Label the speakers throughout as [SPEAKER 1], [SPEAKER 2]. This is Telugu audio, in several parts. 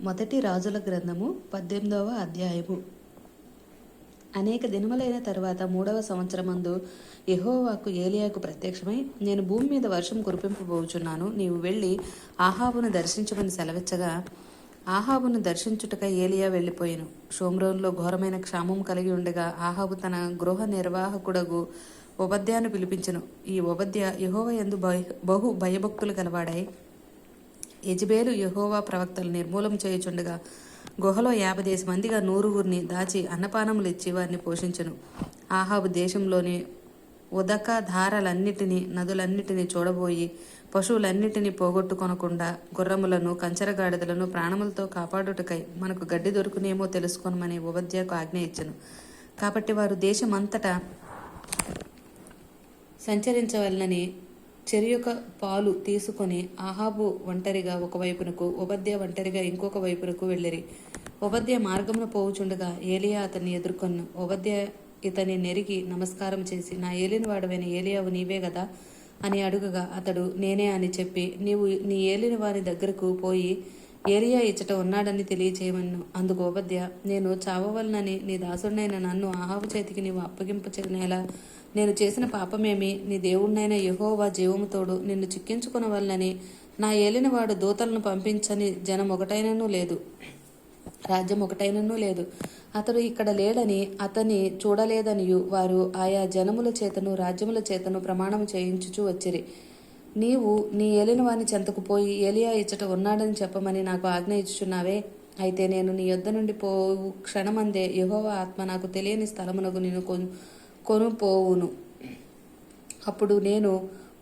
[SPEAKER 1] మొదటి రాజుల గ్రంథము పద్దెనిమిదవ అధ్యాయము. అనేక దినములైన తర్వాత మూడవ సంవత్సరమందు యహోవాకు ఏలియాకు ప్రత్యక్షమై నేను భూమి మీద వర్షం కురిపింపబోచున్నాను. నీవు వెళ్ళి ఆహాబును దర్శించమని సెలవిచ్చగా ఆహాబును దర్శించుటకై ఏలియా వెళ్ళిపోయాను. షోమ్రోన్లో ఘోరమైన క్షామం కలిగి ఉండగా ఆహాబు తన గృహ నిర్వాహకుడగు ఉపధ్యాను పిలిపించను. ఈ ఉపధ్య యహోవ ఎందు బహు భయభక్తులు కలవాడాయి యజబేలు యహోవా ప్రవక్తలు నిర్మూలం చేయుచుండగా గుహలో యాభై మందిగా నూరుగురిని దాచి అన్నపానములు ఇచ్చి వారిని పోషించను. ఆహాబు దేశంలోని ఉదక ధారలన్నిటినీ నదులన్నిటినీ చూడబోయి పశువులన్నిటినీ పోగొట్టుకొనకుండా గుర్రములను కంచరగాడిదలను ప్రాణములతో కాపాడుటకై మనకు గడ్డి దొరుకునేమో తెలుసుకొనమని ఉపధ్యాకు ఆజ్ఞ ఇచ్చను. కాబట్టి వారు దేశమంతటా సంచరించవలనని చెరియొక పాలు తీసుకొని ఆహాబు ఒంటరిగా ఒక వైపునకు ఉపధ్య ఒంటరిగా ఇంకొక వైపునకు వెళ్ళిరి. ఉపద్య మార్గమున పోవుచుండగా ఏలియా అతన్ని ఎదుర్కొన్ను. ఉపద్య ఇతని నెరిగి నమస్కారం చేసి నా ఏలినవాడవైన ఏలియావు నీవే కదా అని అడుగగా అతడు నేనే అని చెప్పి నీవు నీ ఏలిన వారి దగ్గరకు పోయి ఏలియా ఇచ్చట ఉన్నాడని తెలియచేయమన్ను అందుకు ఉపద్య నేను చావవలనని నీ దాసుడినైన నన్ను ఆహాబు చేతికి నీవు అప్పగింపచేనేలా నేను చేసిన పాపమేమి? నీ దేవుణ్ణైన యహోవా జీవముతోడు నిన్ను చిక్కించుకునవల్లని నా ఏలినవాడు దూతలను పంపించని జనం ఒకటైనను లేదు. రాజ్యం ఒకటైనను లేదు. అతడు ఇక్కడ లేడని అతని చూడలేదనియు. వారు ఆయా జనముల చేతను రాజ్యముల చేతను ప్రమాణం చేయించుచూ వచ్చిరి. నీవు నీ ఏలిన వాని చెంతకు పోయి ఏలియా ఇచ్చట ఉన్నాడని చెప్పమని నాకు ఆజ్ఞ ఇచ్చుచున్నావే. అయితే నేను నీ యొద్ద నుండి పోవు క్షణమందే యహోవా ఆత్మ నాకు తెలియని స్థలమునకు నేను కొను కొనుపోవును. అప్పుడు నేను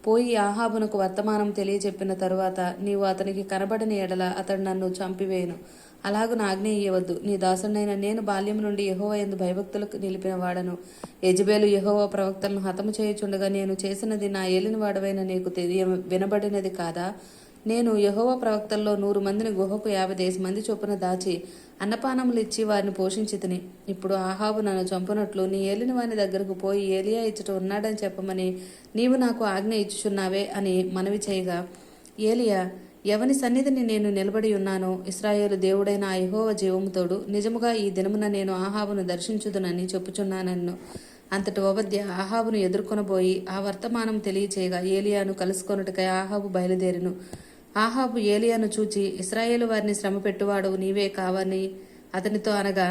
[SPEAKER 1] పోయి ఆహాబునకు వర్తమానం తెలియజెప్పిన తరువాత నీవు అతనికి కనబడని ఎడల అతడు నన్ను చంపివేయను. అలాగ నా ఆజ్ఞ ఇయ్యవద్దు. నీ దాసుడైన నేను బాల్యం నుండి యహోవ ఎందు భయభక్తులకు నిలిపిన వాడను యజబేలు యహోవ ప్రవక్తలను హతము చేయుచుండగా నేను చేసినది నా ఏలిన వాడవైన నీకు తెలియ వినబడినది కాదా? నేను యహోవ ప్రవక్తల్లో నూరు మందిని గుహకు యాభై దేశ మంది చొప్పున దాచి అన్నపానములు ఇచ్చి వారిని పోషించితిని ఇప్పుడు ఆహాబు నన్ను చంపునట్లు నీ ఏలిన వాని దగ్గరకు పోయి ఏలియా ఇచ్చట ఉన్నాడని చెప్పమని నీవు నాకు ఆజ్ఞ ఇచ్చుచున్నావే అని మనవి చేయగా ఏలియా ఎవని సన్నిధిని నేను నిలబడి ఉన్నానో ఇస్రాయేలు దేవుడైన ఆ యహోవ జీవముతోడు నిజముగా ఈ దినమున నేను ఆహాబును దర్శించుదునని చెప్పుచున్నానన్ను. అంతటి ఉపధ్య ఆహాబును ఎదుర్కొనబోయి ఆ వర్తమానం తెలియచేయగా ఏలియాను కలుసుకొనుటకై ఆహాబు బయలుదేరిను. ఆహాబు ఏలియాను చూచి ఇస్రాయేలు వారిని శ్రమ పెట్టువాడు నీవే కావని అతనితో అనగా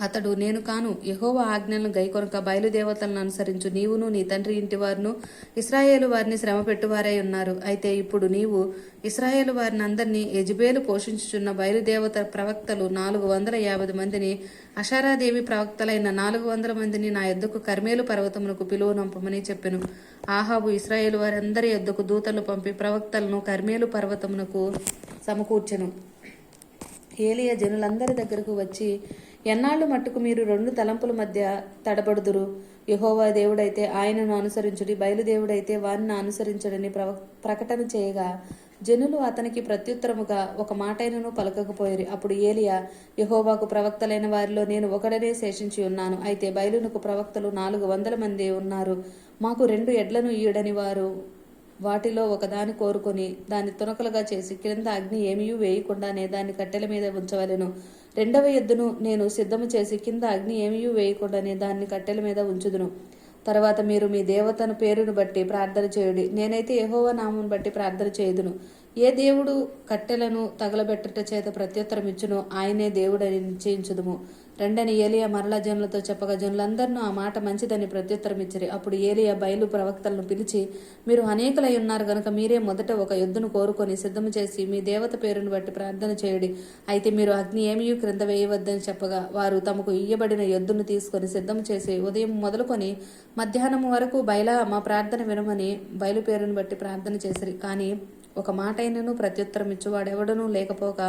[SPEAKER 1] అతడు నేను కాను యహోవ ఆజ్ఞలను గైకొనక బయలుదేవతలను అనుసరించు. నీవును నీ తండ్రి ఇంటి వారును ఇస్రాయేలు వారిని శ్రమ పెట్టువారై ఉన్నారు. అయితే ఇప్పుడు నీవు ఇస్రాయేలు వారిని అందరినీ యజబేలు పోషించుచున్న బయలుదేవత ప్రవక్తలు నాలుగు వందల యాభై మందిని అషారాదేవి ప్రవక్తలైన నాలుగు వందల మందిని నా యొద్దకు కర్మేలు పర్వతమునకు పిలువనంపమని చెప్పెను. ఆహాబు ఇస్రాయేలు వారందరి యొద్దకు దూతలు పంపి ప్రవక్తలను కర్మేలు పర్వతమునకు సమకూర్చెను. ఏలియ జనులందరి దగ్గరకు వచ్చి ఎన్నాళ్ళు మట్టుకు మీరు రెండు తలంపుల మధ్య తడబడుదురు? యహోవా దేవుడైతే ఆయనను అనుసరించుడి బయలుదేవుడైతే వారిని అనుసరించడని ప్రవ ప్రకటన చేయగా జనులు అతనికి ప్రత్యుత్తరముగా ఒక మాటైనను పలకకపోయారు. అప్పుడు ఏలియా యహోవాకు ప్రవక్తలైన వారిలో నేను ఒకడనే శేషించి ఉన్నాను. అయితే బయలునకు ప్రవక్తలు నాలుగు వందల మంది ఉన్నారు. మాకు రెండు ఎడ్లను ఈయడని వారు వాటిలో ఒకదాని కోరుకొని దాన్ని తునకలుగా చేసి క్రింద అగ్ని ఏమీ వేయకుండానే దాన్ని కట్టెల మీద ఉంచవలెను. రెండవ ఎద్దును నేను సిద్ధము చేసి కింద అగ్ని ఏమీ వేయకుండానే దాన్ని కట్టెల మీద ఉంచుదును. తర్వాత మీరు మీ దేవతను పేరును బట్టి ప్రార్థన చేయుడి. నేనైతే యహోవ నామం బట్టి ప్రార్థన చేయుదును. ఏ దేవుడు కట్టెలను తగలబెట్టట చేత ప్రత్యుత్తరం ఇచ్చునో ఆయనే దేవుడని నిశ్చయించుదుము. రెండని ఏలియా మరలా జనులతో చెప్పగా జనులందరినూ ఆ మాట మంచిదని ప్రత్యుత్తరం ఇచ్చిరి. అప్పుడు ఏలియా బయలు ప్రవక్తలను పిలిచి మీరు అనేకులై ఉన్నారు గనుక మీరే మొదట ఒక యుద్ధను కోరుకొని సిద్ధము చేసి మీ దేవత పేరును బట్టి ప్రార్థన చేయుడి. అయితే మీరు అగ్ని ఏమీ క్రింద వేయవద్దని చెప్పగా వారు తమకు ఇయ్యబడిన యుద్ధను తీసుకొని సిద్ధం చేసి ఉదయం మొదలుకొని మధ్యాహ్నం వరకు బయలా మా ప్రార్థన వినమని బయలు పేరును బట్టి ప్రార్థన చేసిరి. కానీ ఒక మాట అయినను ప్రత్యుత్తరం ఇచ్చువాడెవడనూ లేకపోగా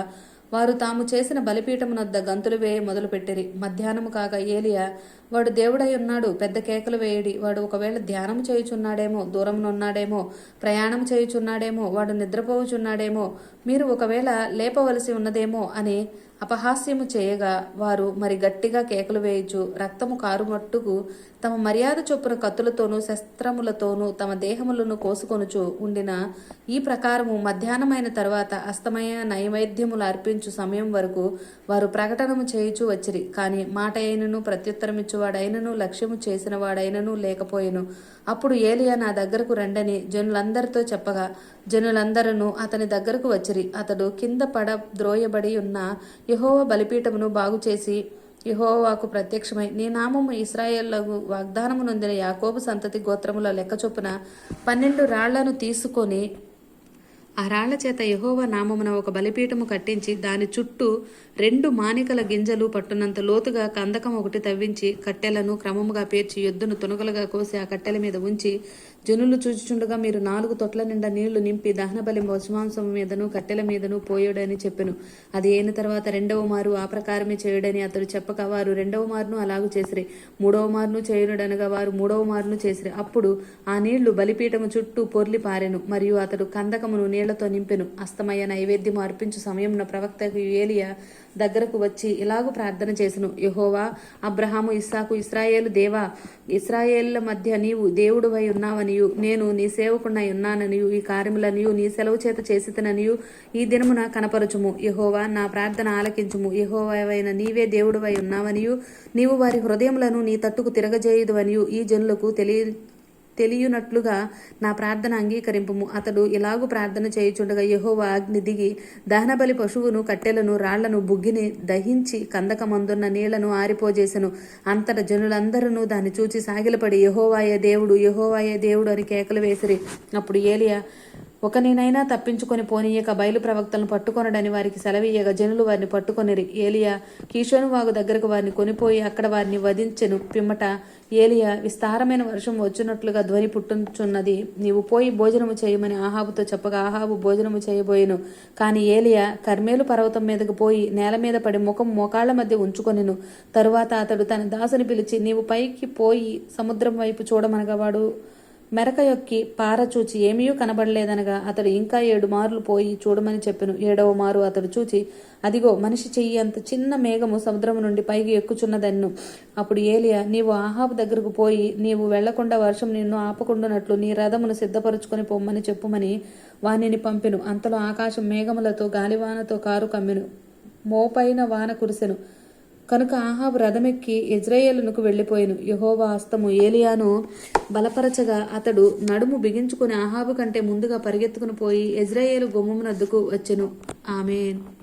[SPEAKER 1] వారు తాము చేసిన బలిపీఠమునొద్ద గంతులు వేయ మొదలుపెట్టిరి. మధ్యాహ్నము కాగా ఏలియా వాడు దేవుడై ఉన్నాడు పెద్ద కేకలు వేయడి. వాడు ఒకవేళ ధ్యానం చేయుచున్నాడేమో దూరమునున్నాడేమో ప్రయాణం చేయుచున్నాడేమో వాడు నిద్రపోవుచున్నాడేమో మీరు ఒకవేళ లేపవలసి ఉన్నదేమో అని అపహాస్యము చేయగా వారు మరి గట్టిగా కేకలు వేయచు రక్తము కారుమట్టుకు తమ మర్యాద చొప్పున కత్తులతోనూ శస్త్రములతోనూ తమ దేహములను కోసుకొనుచు ఉండిన ఈ ప్రకారము మధ్యాహ్నమైన తర్వాత అస్తమయ నైవేద్యములు అర్పించు సమయం వరకు వారు ప్రకటనము చేయుచు వచ్చిరి. కానీ మాట అయినను ప్రత్యుత్తరమిచ్చువాడైనను లక్ష్యము చేసిన వాడైనను లేకపోయెను. అప్పుడు ఏలియా నా దగ్గరకు రండని జనులందరితో చెప్పగా జనులందరూ అతని దగ్గరకు వచ్చిరి. అతడు కింద పడ ద్రోయబడి ఉన్న యహోవ బలిపీఠమును బాగు చేసి యహోవాకు ప్రత్యక్షమై నీ నామము ఇస్రాయేళ్ళకు వాగ్దానము నొందిన యాకోబు సంతతి గోత్రముల లెక్క చొప్పున పన్నెండు రాళ్ళను తీసుకొని ఆ రాళ్ళ చేత నామమున ఒక బలిపీఠము కట్టించి దాని చుట్టూ రెండు మానికల గింజలు పట్టునంత లోతుగా కందకం ఒకటి తవ్వించి కట్టెలను క్రమముగా పేర్చి ఎద్దును తునకలుగా కోసి ఆ కట్టెల మీద ఉంచి జనులు చూచుచుండగా మీరు నాలుగు తొట్ల నిండా నీళ్ళు నింపి దహనబలి వశమాంసం మీదను కట్టెల మీదను పోయుడని చెప్పెను. అది అయిన తర్వాత రెండవ మారు ఆ ప్రకారమే చేయుడని అతడు చెప్పక వారు రెండవ మారును అలాగూ చేసిరి. మూడవ మారును చేయనుడనగా వారు మూడవ మారును చేసిరి. అప్పుడు ఆ నీళ్ళు బలిపీఠము చుట్టూ పొర్లి పారెను. మరియు అతడు కందకమును నీళ్ళతో నింపెను. అస్తమయ నైవేద్యము అర్పించు సమయమున ప్రవక్తకు ఏలియా దగ్గరకు వచ్చి ఇలాగు ప్రార్థన చేసెను. యహోవా అబ్రహాము ఇస్సాకు ఇస్రాయేలు దేవా ఇస్రాయేళ్ళ మధ్య నీవు దేవుడువై ఉన్నావనియు నేను నీ సేవకునై ఉన్నాననియు ఈ కార్యములనియు నీ సెలవు చేత చేసితననియు ఈ దినమున కనపరచుము. యహోవా నా ప్రార్థన ఆలకించుము. యెహోవావైన నీవే దేవుడువై ఉన్నావనియు నీవు వారి హృదయములను నీ తట్టుకు తిరగజేయుదువనియు ఈ జనులకు తెలియ తెలియనట్లుగా నా ప్రార్థన అంగీకరింపుము. అతడు ఇలాగు ప్రార్థన చేయుచుండగా యహోవా అగ్ని దిగి దహనబలి పశువును కట్టెలను రాళ్ళను బుగ్గిని దహించి కందకమందున్న నీళ్ళను ఆరిపోజేసెను. అంతట జనులందరూ దాన్ని చూచి సాగిలపడి యెహోవాయే దేవుడు యహోవాయ దేవుడు అని కేకలు వేసిరి. అప్పుడు ఏలియా ఒకనినైనా తప్పించుకొని పోనీయక బయలు ప్రవక్తలను పట్టుకొనడని వారికి సెలవీయగా జనులు వారిని పట్టుకొనిరి. ఏలియా కీషోను వాగు దగ్గరకు వారిని కొనిపోయి అక్కడ వారిని వధించెను. పిమ్మట ఏలియా విస్తారమైన వర్షం వచ్చినట్లుగా ధ్వని పుట్టుచున్నది. నీవు పోయి భోజనము చేయమని ఆహాబుతో చెప్పగా ఆహాబు భోజనము చేయబోయెను. కానీ ఏలియా కర్మేలు పర్వతం మీదకు పోయి నేల మీద పడి ముఖం మోకాళ్ళ మధ్య ఉంచుకొనిను. తరువాత అతడు తన దాసుని పిలిచి నీవు పైకి పోయి సముద్రం వైపు చూడమనగా వాడు మెరక యొక్కి పారచూచి ఏమీయూ కనబడలేదనగా అతడు ఇంకా ఏడు మార్లు పోయి చూడమని చెప్పెను. ఏడవ మారు అతడు చూచి అదిగో మనిషి చెయ్యి అంత చిన్న మేఘము సముద్రము నుండి పైకి ఎక్కుచున్నదన్ను. అప్పుడు ఏలియా నీవు ఆహాబు దగ్గరకు పోయి నీవు వెళ్ళకుండా వర్షం నిన్ను ఆపకుండానట్లు నీ రథమును సిద్ధపరుచుకొని పొమ్మని చెప్పుమని వానిని పంపెను. అంతలో ఆకాశం మేఘములతో గాలివానతో కారు కమ్మెను. మోపైన వాన కురిసెను. కనుక ఆహాబు రథమెక్కి ఇజ్రాయేలునకు వెళ్ళిపోయాను. యహోవా హస్తము ఏలియాను బలపరచగా అతడు నడుము బిగించుకుని ఆహాబు కంటే ముందుగా పరిగెత్తుకుని పోయి ఇజ్రాయేలు గుమ్మమునద్దుకు వచ్చెను. ఆమెన్.